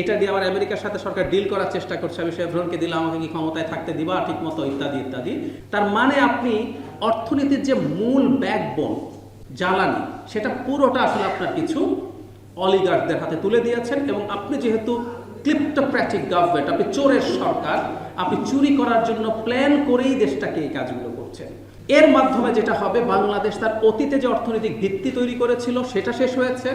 এটা দিয়ে আবার আমেরিকার সাথে সরকার ডিল করার চেষ্টা করছে। আমি শেভরনকে দিলাম, আমাকে কি ক্ষমতায় থাকতে দিবা? ঠিক মতো ইত্যাদি ইত্যাদি। তার মানে আপনি অর্থনীতির যে মূল ব্যাকবোন জ্বালানি, সেটা পুরোটা আসলে আপনার কিছু অলিগার্ডদের হাতে তুলে দিয়েছেন এবং আপনি যেহেতু ক্লিপ্টোপ্র্যাটিক গভর্নমেন্ট আপনি চোরের সরকার, আপনি চুরি করার জন্য প্ল্যান করেই দেশটাকে এই কাজগুলো করছেন। এর মাধ্যমে যেটা হবে, বাংলাদেশ তার অতীতে যে অর্থনৈতিক ভিত্তি তৈরি করেছিল, সেটা শেষ হয়েছে।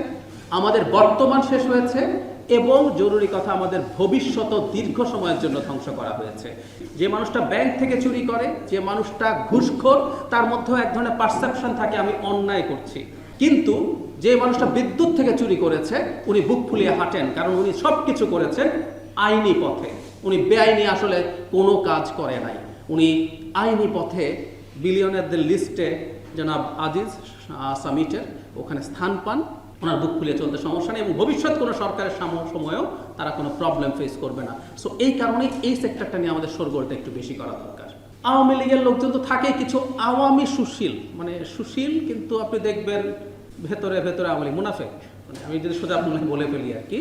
আমাদের বর্তমান শেষ হয়েছে এবং জরুরি কথা আমাদের ভবিষ্যৎ দীর্ঘ সময়ের জন্য ধ্বংস করা হয়েছে। যে মানুষটা ব্যাংক থেকে চুরি করে, যে মানুষটা ঘুষখোর, তার মধ্যেও এক ধরনের পারসেপশন থাকে, আমি অন্যায় করছি। কিন্তু যে মানুষটা বিদ্যুৎ থেকে চুরি করেছে, উনি বুক ফুলিয়ে হাঁটেন, কারণ উনি সব কিছু করেছেন আইনি পথে। উনি বেআইনি আসলে কোনো কাজ করে নাই। উনি আইনি পথে বিলিয়নারদের লিস্টে জনাব আজিজ সামিটের ওখানে স্থান পান। ওনার বুক খুলে চলতে সমস্যা নেই এবং ভবিষ্যৎ কোনো সরকারের সময়েও তারা কোনো প্রবলেম ফেস করবে না। সো এই কারণেই এই সেক্টরটা নিয়ে আমাদের সরগোলটা একটু বেশি করা দরকার। আওয়ামী লীগের লোকজন তো থাকেই কিছু আওয়ামী সুশীল। মানে সুশীল কিন্তু আপনি দেখবেন ভেতরে ভেতরে আওয়ামী লীগ, মুনাফেক। মানে আমি যদি সোজা আপনাকে বলে ফেলি আর কি,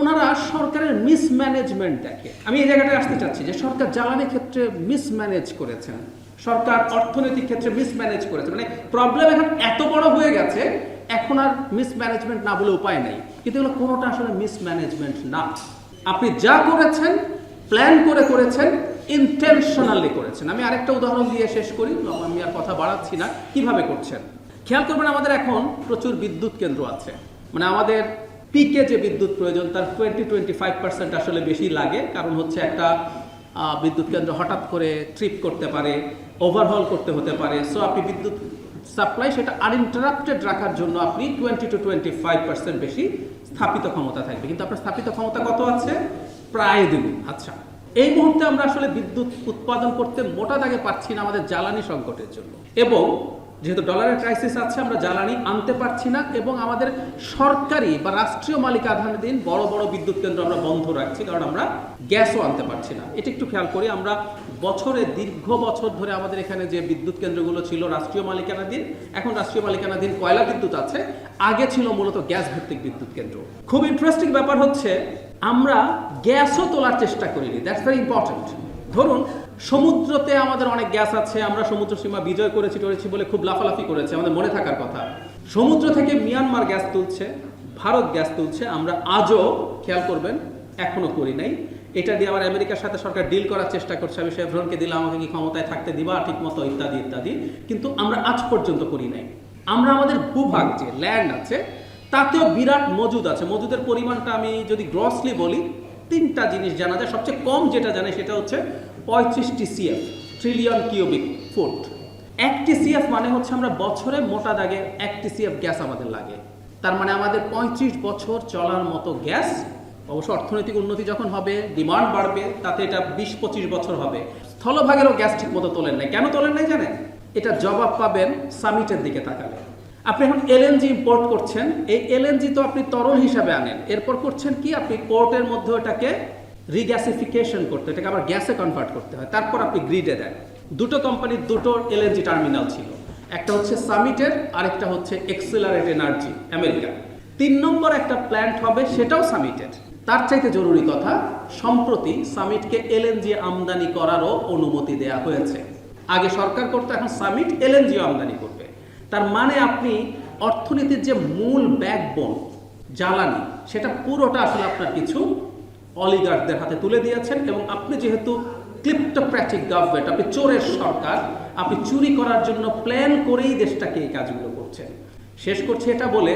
ওনারা সরকারের মিসম্যানেজমেন্ট দেখে। আমি এই জায়গাটায় আসতে চাচ্ছি যে সরকার জ্বালানি ক্ষেত্রে মিসম্যানেজ করেছেন। সরকার অর্থনৈতিক ক্ষেত্রে মিসম্যানেজ করেছে। মানে প্রবলেম এখন এত বড় হয়ে গেছে, এখন আর মিসম্যানেজমেন্ট না বলে উপায় নেই। কিন্তু এগুলো কোনোটা আসলে মিসম্যানেজমেন্ট না। আপনি যা করেছেন প্ল্যান করে করেছেন ইন্টেনশনালি করেছেন। আমি আরেকটা উদাহরণ দিয়ে শেষ করি আমি আর কথা বাড়াচ্ছি না। কীভাবে করছেন? খেয়াল করবেন আমাদের এখন প্রচুর বিদ্যুৎ কেন্দ্র আছে। মানে আমাদের পিকে যে বিদ্যুৎ প্রয়োজন, তার টোয়েন্টি টোয়েন্টি ফাইভ পার্সেন্ট আসলে বেশি লাগে। কারণ হচ্ছে একটা বিদ্যুৎ কেন্দ্র হঠাৎ করে ট্রিপ করতে পারে ওভারহল করতে হতে পারে। সো আপনি বিদ্যুৎ সাপ্লাই সেটা আনইন্টারাপ্টেড রাখার জন্য আপনি twenty two twenty five percent বেশি স্থাপিত ক্ষমতা থাকবে। কিন্তু আপনার স্থাপিত ক্ষমতা কত আছে? প্রায় দ্বিগুণ আচ্ছা এই মুহূর্তে আমরা আসলে বিদ্যুৎ উৎপাদন করতে মোটা দাগে পাচ্ছি না আমাদের জ্বালানি সংকটের জন্য। এবং যেহেতু ডলারের ক্রাইসিস আছে, আমরা জ্বালানি আনতে পারছি না এবং আমাদের সরকারি বা রাষ্ট্রীয় মালিকানাধীন বড় বড় বিদ্যুৎ কেন্দ্র আমরা বন্ধ রাখছি, কারণ আমরা গ্যাসও আনতে পারছি না। এটা একটু খেয়াল করি, আমরা বছরে দীর্ঘ বছর ধরে আমাদের এখানে যে বিদ্যুৎ কেন্দ্রগুলো ছিল রাষ্ট্রীয় মালিকানাধীন এখন রাষ্ট্রীয় মালিকানাধীন কয়লা বিদ্যুৎ আছে, আগে ছিল মূলত গ্যাস ভিত্তিক বিদ্যুৎ কেন্দ্র। খুব ইন্টারেস্টিং ব্যাপার হচ্ছে, আমরা গ্যাসও তোলার চেষ্টা করিনি দ্যাটস ভেরি ইম্পর্টেন্ট ধরুন সমুদ্রতে আমাদের অনেক গ্যাস আছে, আমরা সমুদ্র সীমা বিজয় করেছি টরেছি বলে খুব লাফালাফি করেছি, আমাদের মনে থাকার কথা। সমুদ্র থেকে মিয়ানমার গ্যাস তুলছে, ভারত গ্যাস তুলছে, আমরা আজও খেয়াল করবেন, এখনও করি নাই। এটা দিয়ে আবার আমেরিকার সাথে সরকার ডিল করার চেষ্টা করছে, আমি শেভরনকে দিলে আমাকে কি ক্ষমতায় থাকতে দিবা ঠিক মতো ইত্যাদি ইত্যাদি। কিন্তু আমরা আজ পর্যন্ত করি নাই। আমরা আমাদের ভূভাগ যে ল্যান্ড আছে, তাতেও বিরাট মজুদ আছে। মজুদের পরিমাণটা আমি যদি গ্রসলি বলি তিনটা জিনিস জানা যায়। সবচেয়ে কম যেটা জানে সেটা হচ্ছে পঁয়ত্রিশ টিসিএফ ট্রিলিয়ন কিউবিক ফুট এক টিসিএফ মানে হচ্ছে আমরা বছরে মোটা দাগে এক টিসিএফ গ্যাস আমাদের লাগে। তার মানে আমাদের পঁয়ত্রিশ বছর চলার মতো গ্যাস অবশ্য অর্থনৈতিক উন্নতি যখন হবে ডিমান্ড বাড়বে, তাতে এটা বিশ পঁচিশ বছর হবে। স্থলভাগেরও গ্যাস ঠিক মতো তোলেন নাই। কেন তোলেন নাই জানেন? এটা জবাব পাবেন সামিটের দিকে তাকালে। আপনি এখন এলএনজি ইম্পোর্ট করছেন, এই এলএনজি তো আপনি তরল হিসাবে আনেন। এরপর করছেন কি? আপনি পোর্টের মধ্যে ওটাকে রিগ্যাসিফিকেশন করতে এটাকে আবার গ্যাসে কনভার্ট করতে হয়। তারপর আপনি গ্রিডে দেন। দুটো কোম্পানির দুটো এলএনজি টার্মিনাল ছিল। একটা হচ্ছে সামিটের আরেকটা হচ্ছে এক্সেলারেট এনার্জি আমেরিকা তিন নম্বর একটা প্ল্যান্ট হবে, সেটাও সামিটের তার চাইতে জরুরি কথা, সম্প্রতি সামিটকে এলএনজি আমদানি করারও অনুমতি দেয়া হয়েছে। আগে সরকার করতো, এখন সামিট এলএনজি আমদানি করবে তার মানে আপনি অর্থনীতির যে মূল ব্যাকবোন জ্বালানি, সেটা পুরোটা আসলে আপনার কিছু অলিগার্ডদের হাতে তুলে দিয়েছেন এবং আপনি যেহেতু ক্লিপ্টোপ্র্যাটিক গভর্নমেন্ট আপনি চোরের সরকার, আপনি চুরি করার জন্য প্ল্যান করেই দেশটাকে এই কাজগুলো করছেন। শেষ করছে এটা বলে,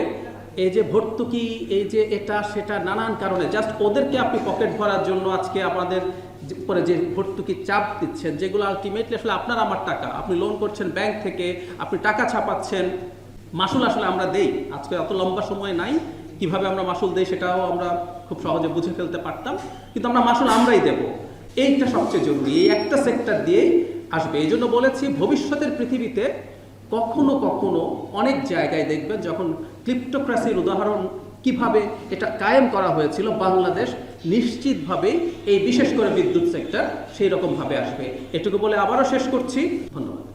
এই যে ভর্তুকি, এই যে এটা, সেটা নানান কারণে জাস্ট ওদেরকে আপনি পকেট ভরার জন্য আজকে আমাদের উপরে যে ভর্তুকি চাপ দিচ্ছেন, যেগুলো আলটিমেটলি আসলে আপনার আমার টাকা। আপনি লোন করছেন ব্যাংক থেকে, আপনি টাকা ছাপাচ্ছেন। মাসুল আসলে আমরা দেই। আজকে অত লম্বা সময় নাই। কীভাবে আমরা মাসুল দেই সেটাও আমরা খুব সহজে বুঝে ফেলতে পারতাম। কিন্তু আমরা মাসুল আমরাই দেব। এইটা সবচেয়ে জরুরি। এই একটা সেক্টর দিয়েই আসবে। এই জন্য বলেছি, ভবিষ্যতের পৃথিবীতে কখনো কখনো অনেক জায়গায় দেখবেন যখন ক্লিপ্টোক্রাসির উদাহরণ কীভাবে এটা কায়েম করা হয়েছিল বাংলাদেশ, নিশ্চিতভাবে এই বিশেষ করে বিদ্যুৎ সেক্টর সেই রকমভাবে আসবে। এটুকু বলে আবারও শেষ করছি। ধন্যবাদ।